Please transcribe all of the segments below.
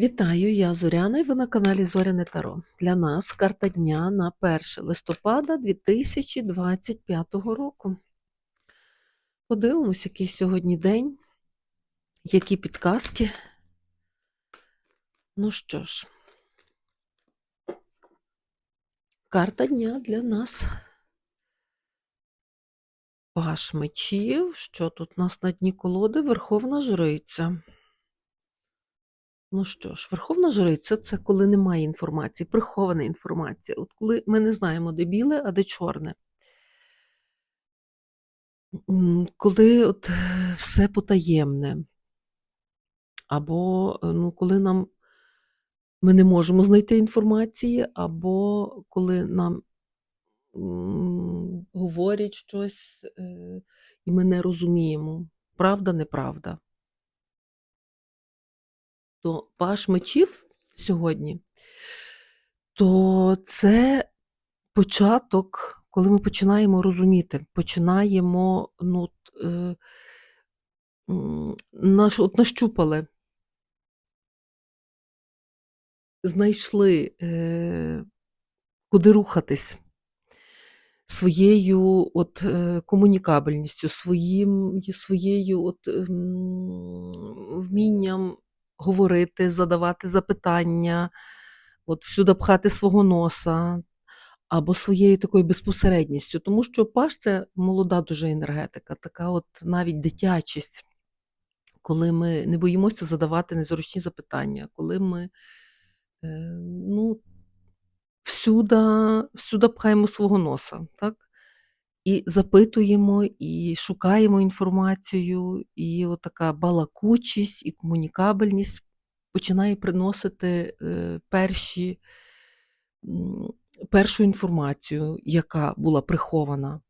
Вітаю, я Зоряна і ви на каналі Зоряне Таро. Для нас карта дня на 1 листопада 2025 року. Подивимось, який сьогодні день, які підказки. Ну що ж, карта дня для нас. Паш мечів. Що тут у нас на дні колоди? Верховна жриця. Ну що ж, Верховна Жриця це коли немає інформації, прихована інформація. От коли ми не знаємо, де біле, а де чорне. Коли от е, все потаємне. Або е, ну, коли нам ми не можемо знайти інформації, або коли нам говорять щось, е, і ми не розуміємо, правда, неправда. То паш мечів сьогодні, то це початок, коли ми починаємо розуміти, починаємо ну, е, наш, от нащупали, знайшли, е, куди рухатись своєю от, е, комунікабельністю, своїм, своєю от, ем, вмінням говорити, задавати запитання, от всюди пхати свого носа, або своєю такою безпосередністю. Тому що паш це молода дуже енергетика, така от навіть дитячість, коли ми не боїмося задавати незручні запитання, коли ми е, ну, всюди, всюди пхаємо свого носа. так? І запитуємо, і шукаємо інформацію, і отака балакучість і комунікабельність починає приносити е, перші, першу інформацію, яка була прихована.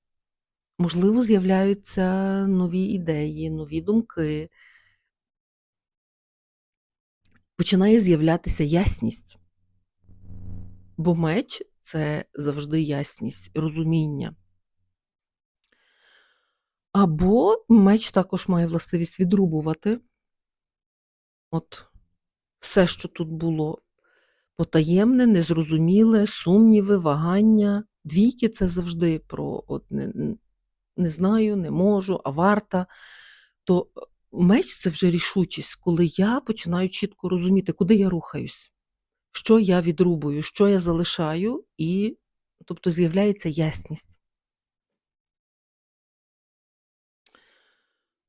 Можливо, з'являються нові ідеї, нові думки. Починає з'являтися ясність. Бо меч це завжди ясність, розуміння. Або меч також має властивість відрубувати от все, що тут було потаємне, незрозуміле, сумніви, вагання. Двійки це завжди про от, не, не знаю, не можу, а варта. То меч це вже рішучість, коли я починаю чітко розуміти, куди я рухаюсь, що я відрубую, що я залишаю, і тобто з'являється ясність.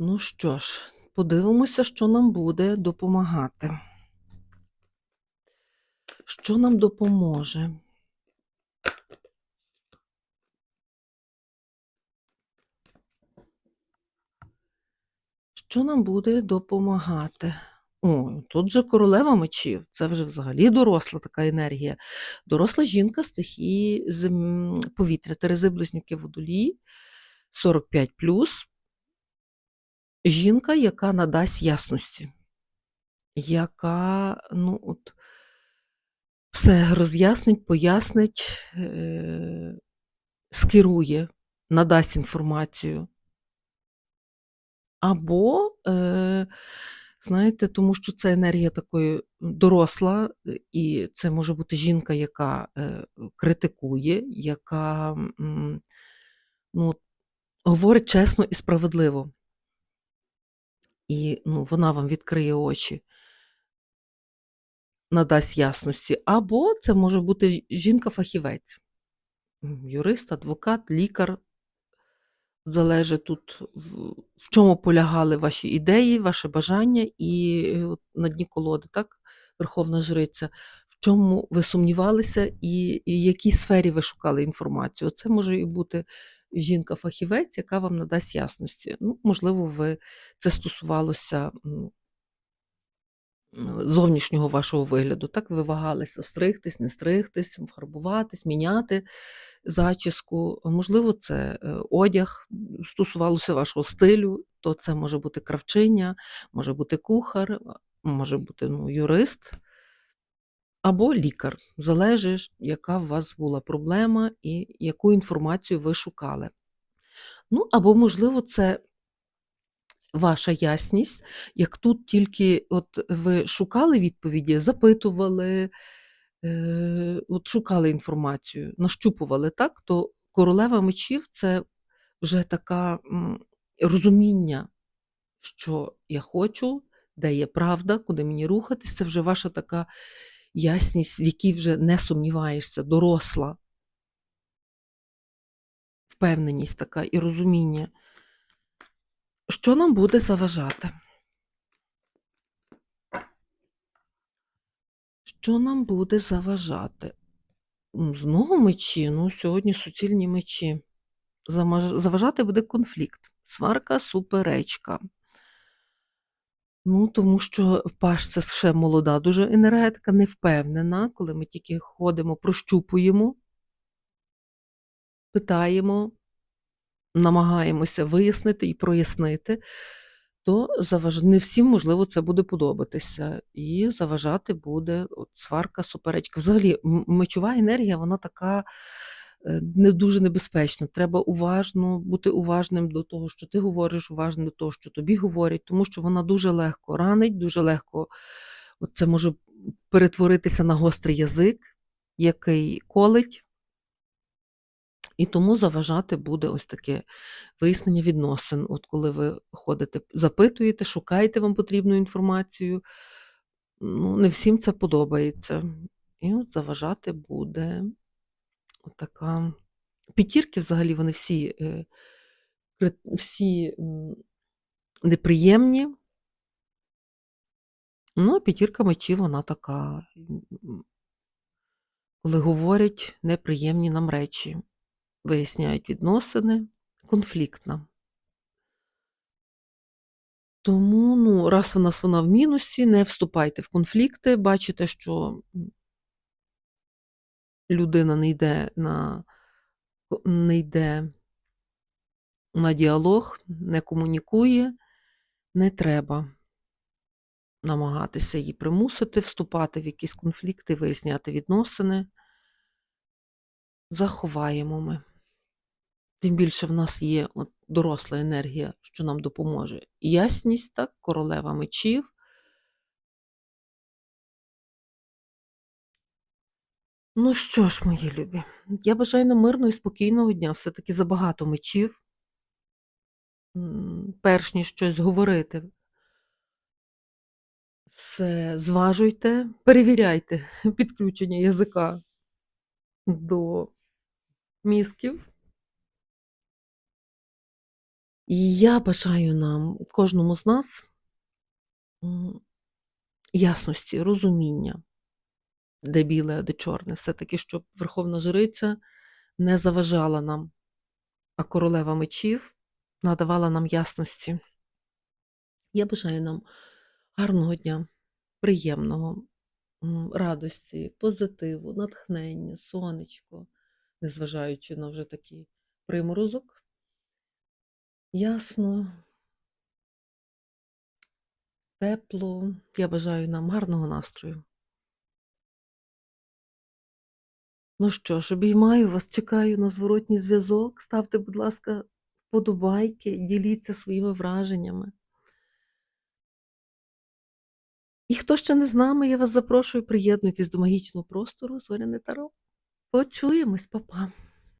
Ну що ж, подивимося, що нам буде допомагати. Що нам допоможе? Що нам буде допомагати? О, тут же королева мечів. Це вже взагалі доросла така енергія. Доросла жінка стихії зем... повітря, Терези близнюки водолії, 45 жінка, яка надасть ясності, яка ну, от, все роз'яснить, пояснить, е- скерує, надасть інформацію. Або, е- знаєте, тому що це енергія такої доросла, і це може бути жінка, яка е- критикує, яка м- ну, говорить чесно і справедливо і ну, вона вам відкриє очі, надасть ясності. Або це може бути жінка-фахівець, юрист, адвокат, лікар. Залежить тут, в чому полягали ваші ідеї, ваше бажання, і на дні колоди, так, Верховна Жриця, в чому ви сумнівалися і в якій сфері ви шукали інформацію. Це може і бути жінка-фахівець, яка вам надасть ясності. Ну, Можливо, ви це стосувалося зовнішнього вашого вигляду. Так, ви вагалися стригтись, не стригтись, фарбуватись, міняти зачіску. Можливо, це е, одяг, стосувалося вашого стилю, то це може бути кравчиня, може бути кухар, може бути ну, юрист. Або лікар, залежить, яка у вас була проблема і яку інформацію ви шукали. Ну, або, можливо, це ваша ясність, як тут тільки от ви шукали відповіді, запитували, е, от шукали інформацію, нащупували, так, то королева мечів це вже така м, розуміння, що я хочу, де є правда, куди мені рухатись. Це вже ваша така ясність, в якій вже не сумніваєшся, доросла. Впевненість така і розуміння. Що нам буде заважати? Що нам буде заважати? Знову мечі, ну, сьогодні суцільні мечі. Заважати буде конфлікт, сварка, суперечка. Ну, тому що паш це ще молода дуже енергетика, невпевнена, коли ми тільки ходимо, прощупуємо, питаємо, намагаємося вияснити і прояснити, то заваж... не всім, можливо, це буде подобатися. І заважати буде от, сварка, суперечка. Взагалі, мечова енергія, вона така не дуже небезпечна. Треба уважно бути уважним до того, що ти говориш, уважним до того, що тобі говорять, тому що вона дуже легко ранить, дуже легко от це може перетворитися на гострий язик, який колить. І тому заважати буде ось таке вияснення відносин. От коли ви ходите, запитуєте, шукаєте вам потрібну інформацію, ну, не всім це подобається. І от заважати буде така. П'ятірки взагалі вони всі, е, всі неприємні. Ну, а п'ятірка мечів, вона така, коли говорять неприємні нам речі, виясняють відносини, конфліктна. Тому, ну, раз у нас вона в мінусі, не вступайте в конфлікти, бачите, що людина не йде на, не йде на діалог, не комунікує, не треба намагатися її примусити, вступати в якісь конфлікти, виясняти відносини. Заховаємо ми. Тим більше в нас є от доросла енергія, що нам допоможе. Ясність, так, королева мечів. Ну що ж, мої любі, я бажаю нам мирного і спокійного дня. Все-таки забагато мечів. Перш ніж щось говорити, все зважуйте, перевіряйте підключення язика до мізків. І я бажаю нам, кожному з нас, ясності, розуміння, де біле, а де чорне. Все-таки, щоб Верховна Жриця не заважала нам, а королева мечів надавала нам ясності. Я бажаю нам гарного дня, приємного, радості, позитиву, натхнення, сонечко, незважаючи на вже такий приморозок. Ясно, тепло. Я бажаю нам гарного настрою. Ну що ж, обіймаю вас, чекаю на зворотній зв'язок. Ставте, будь ласка, вподобайки, діліться своїми враженнями. І хто ще не з нами, я вас запрошую, приєднуйтесь до магічного простору Зоряне Таро. Почуємось, па-па!